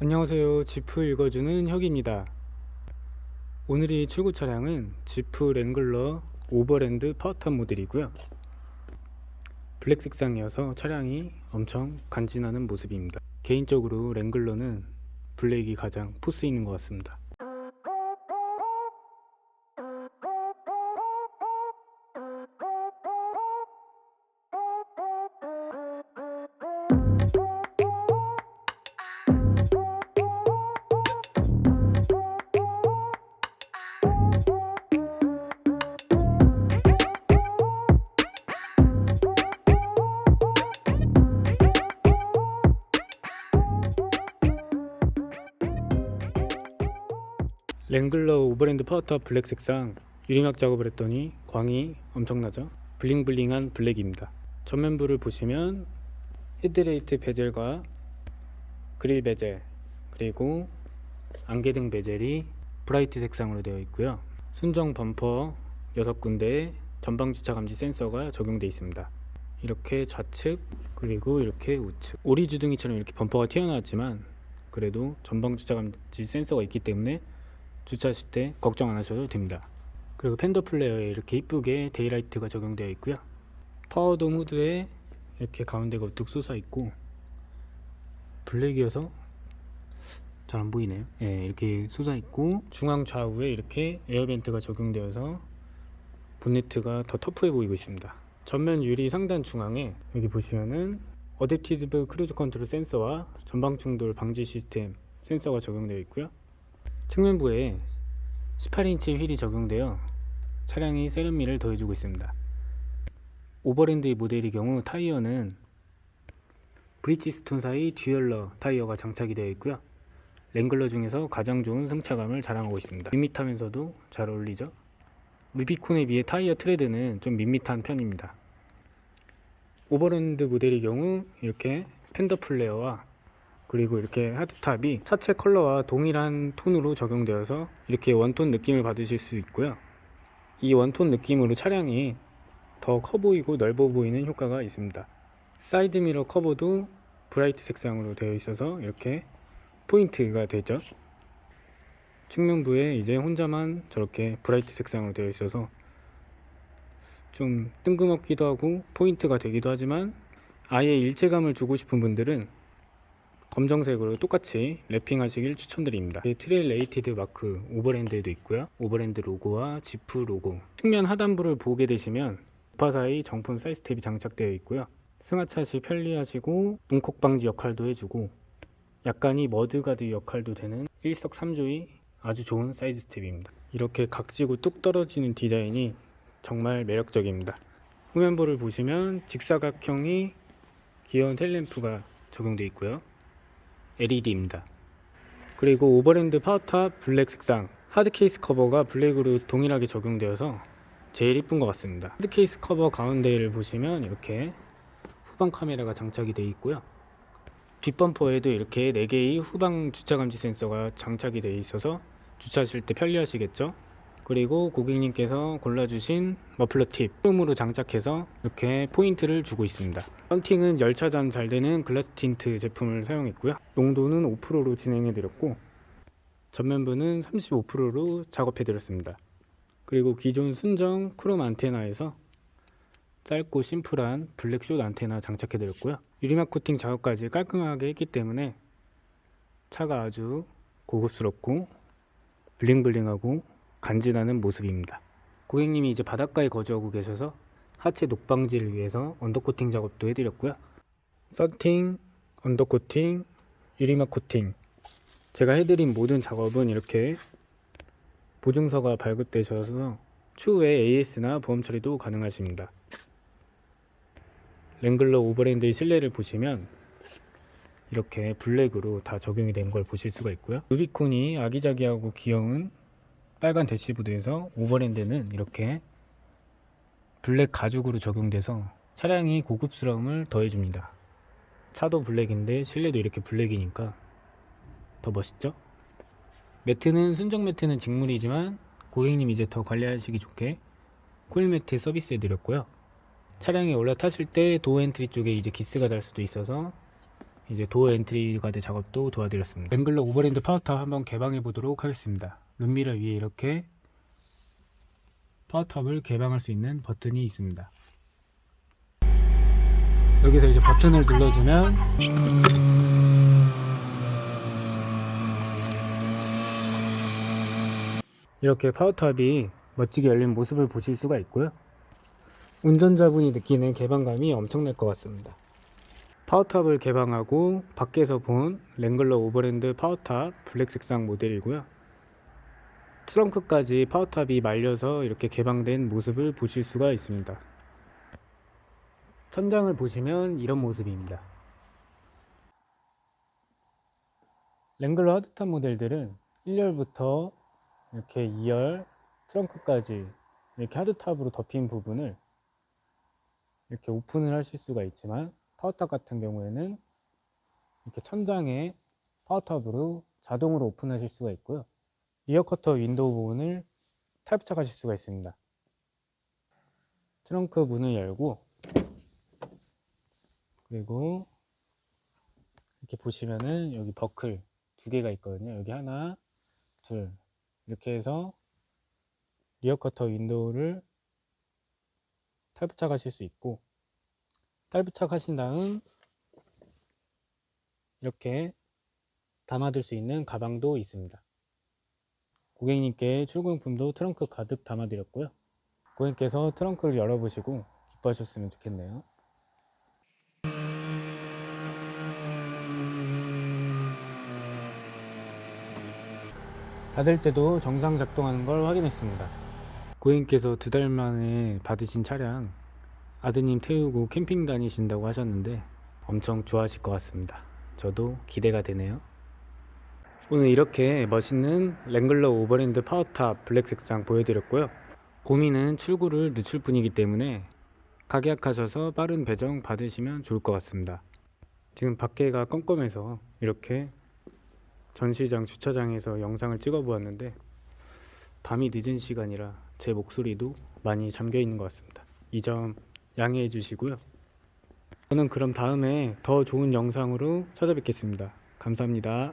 안녕하세요. 지프 읽어주는 혁입니다. 오늘이 출고 차량은 지프 랭글러 오버랜드 파워탑 모델이고요. 블랙 색상이어서 차량이 엄청 간지나는 모습입니다. 개인적으로 랭글러는 블랙이 가장 포스 있는 것 같습니다. 랭글러 오버랜드 파워탑 블랙 색상 유리막 작업을 했더니 광이 엄청나죠? 블링블링한 블랙입니다. 전면부를 보시면 헤드레이트 베젤과 그릴 베젤 그리고 안개등 베젤이 브라이트 색상으로 되어 있고요. 순정 범퍼 6군데 전방 주차 감지 센서가 적용되어 있습니다. 이렇게 좌측 그리고 이렇게 우측. 오리 주둥이처럼 이렇게 범퍼가 튀어나왔지만 그래도 전방 주차 감지 센서가 있기 때문에 주차하실 때 걱정 안 하셔도 됩니다. 그리고 팬더 플레어에 이렇게 이쁘게 데이라이트가 적용되어 있고요. 파워돔 후드에 이렇게 가운데가 우뚝 솟아 있고 블랙이어서 잘 안 보이네요. 예, 이렇게 솟아 있고 중앙 좌우에 이렇게 에어벤트가 적용되어서 본네트가 더 터프해 보이고 있습니다. 전면 유리 상단 중앙에 여기 보시면은 어댑티브 크루즈 컨트롤 센서와 전방 충돌 방지 시스템 센서가 적용되어 있고요. 측면부에 18인치 휠이 적용되어 차량이 세련미를 더해주고 있습니다. 오버랜드 모델의 경우 타이어는 브리지스톤 사이 듀얼러 타이어가 장착이 되어 있고요. 랭글러 중에서 가장 좋은 승차감을 자랑하고 있습니다. 밋밋하면서도 잘 어울리죠. 루비콘에 비해 타이어 트레드는 좀 밋밋한 편입니다. 오버랜드 모델의 경우 이렇게 팬더 플레어와 그리고 이렇게 하드탑이 차체 컬러와 동일한 톤으로 적용되어서 이렇게 원톤 느낌을 받으실 수 있고요. 이 원톤 느낌으로 차량이 더 커 보이고 넓어 보이는 효과가 있습니다. 사이드 미러 커버도 브라이트 색상으로 되어 있어서 이렇게 포인트가 되죠. 측면부에 이제 혼자만 저렇게 브라이트 색상으로 되어 있어서 좀 뜬금없기도 하고 포인트가 되기도 하지만 아예 일체감을 주고 싶은 분들은 검정색으로 똑같이 랩핑하시길 추천드립니다. 네, 트레일 레이티드 마크 오버랜드에도 있고요. 오버랜드 로고와 지프 로고. 측면 하단부를 보게 되시면 우파 사이 정품 사이드 스텝이 장착되어 있고요. 승하차 시 편리하시고 문콕 방지 역할도 해주고 약간이 머드가드 역할도 되는 일석삼조의 아주 좋은 사이드 스텝입니다. 이렇게 각지고 뚝 떨어지는 디자인이 정말 매력적입니다. 후면부를 보시면 직사각형이 귀여운 텔램프가 적용되어 있고요. LED입니다. 그리고 오버랜드 파워탑 블랙 색상 하드 케이스 커버가 블랙으로 동일하게 적용되어서 제일 이쁜 것 같습니다. 하드 케이스 커버 가운데를 보시면 이렇게 후방 카메라가 장착이 되어 있고요. 뒷범퍼에도 이렇게 4개의 후방 주차 감지 센서가 장착이 되어 있어서 주차하실 때 편리하시겠죠? 그리고 고객님께서 골라주신 머플러 팁 홈으로 장착해서 이렇게 포인트를 주고 있습니다. 썬팅은 열차전 잘 되는 글라스 틴트 제품을 사용했고요. 농도는 5%로 진행해 드렸고 전면부는 35%로 작업해 드렸습니다. 그리고 기존 순정 크롬 안테나에서 짧고 심플한 블랙숏 안테나 장착해 드렸고요. 유리막 코팅 작업까지 깔끔하게 했기 때문에 차가 아주 고급스럽고 블링블링하고 간지나는 모습입니다. 고객님이 이제 바닷가에 거주하고 계셔서 하체 녹방지를 위해서 언더코팅 작업도 해드렸고요. 썬팅, 언더코팅, 유리막 코팅 제가 해드린 모든 작업은 이렇게 보증서가 발급되셔서 추후에 AS나 보험 처리도 가능하십니다. 랭글러 오버랜드의 실내를 보시면 이렇게 블랙으로 다 적용이 된 걸 보실 수가 있고요. 루비콘이 아기자기하고 귀여운 빨간 대시보드에서 오버랜드는 이렇게 블랙 가죽으로 적용돼서 차량이 고급스러움을 더해줍니다. 차도 블랙인데 실내도 이렇게 블랙이니까 더 멋있죠? 매트는 순정 매트는 직물이지만 고객님 이제 더 관리하시기 좋게 코일 매트 서비스 해드렸고요. 차량에 올라타실 때 도어 엔트리 쪽에 이제 기스가 달 수도 있어서 이제 도어 엔트리 가드 작업도 도와드렸습니다. 랭글러 오버랜드 파워탑 한번 개방해 보도록 하겠습니다. 룸미러 위에 이렇게 파워탑을 개방할 수 있는 버튼이 있습니다. 여기서 이제 버튼을 눌러주면 이렇게 파워탑이 멋지게 열린 모습을 보실 수가 있고요. 운전자분이 느끼는 개방감이 엄청날 것 같습니다. 파워탑을 개방하고 밖에서 본 랭글러 오버랜드 파워탑 블랙 색상 모델이고요. 트렁크까지 파워탑이 말려서 이렇게 개방된 모습을 보실 수가 있습니다. 천장을 보시면 이런 모습입니다. 랭글러 하드탑 모델들은 1열부터 이렇게 2열 트렁크까지 이렇게 하드탑으로 덮인 부분을 이렇게 오픈을 하실 수가 있지만 파워탑 같은 경우에는 이렇게 천장에 파워탑으로 자동으로 오픈하실 수가 있고요. 리어 커터 윈도우 부분을 탈부착하실 수가 있습니다. 트렁크 문을 열고 그리고 이렇게 보시면은 여기 버클 두 개가 있거든요. 여기 하나, 둘 이렇게 해서 리어 커터 윈도우를 탈부착하실 수 있고 탈부착하신 다음 이렇게 담아둘 수 있는 가방도 있습니다. 고객님께 출고용품도 트렁크 가득 담아드렸고요. 고객님께서 트렁크를 열어보시고 기뻐하셨으면 좋겠네요. 닫을 때도 정상 작동하는 걸 확인했습니다. 고객님께서 두 달 만에 받으신 차량 아드님 태우고 캠핑 다니신다고 하셨는데 엄청 좋아하실 것 같습니다. 저도 기대가 되네요. 오늘 이렇게 멋있는 랭글러 오버랜드 파워탑 블랙 색상 보여드렸고요. 고민은 출고를 늦출 뿐이기 때문에 가계약하셔서 빠른 배정 받으시면 좋을 것 같습니다. 지금 밖에가 껌껌해서 이렇게 전시장 주차장에서 영상을 찍어 보았는데 밤이 늦은 시간이라 제 목소리도 많이 잠겨 있는 것 같습니다. 이 점 양해해 주시고요. 저는 그럼 다음에 더 좋은 영상으로 찾아뵙겠습니다. 감사합니다.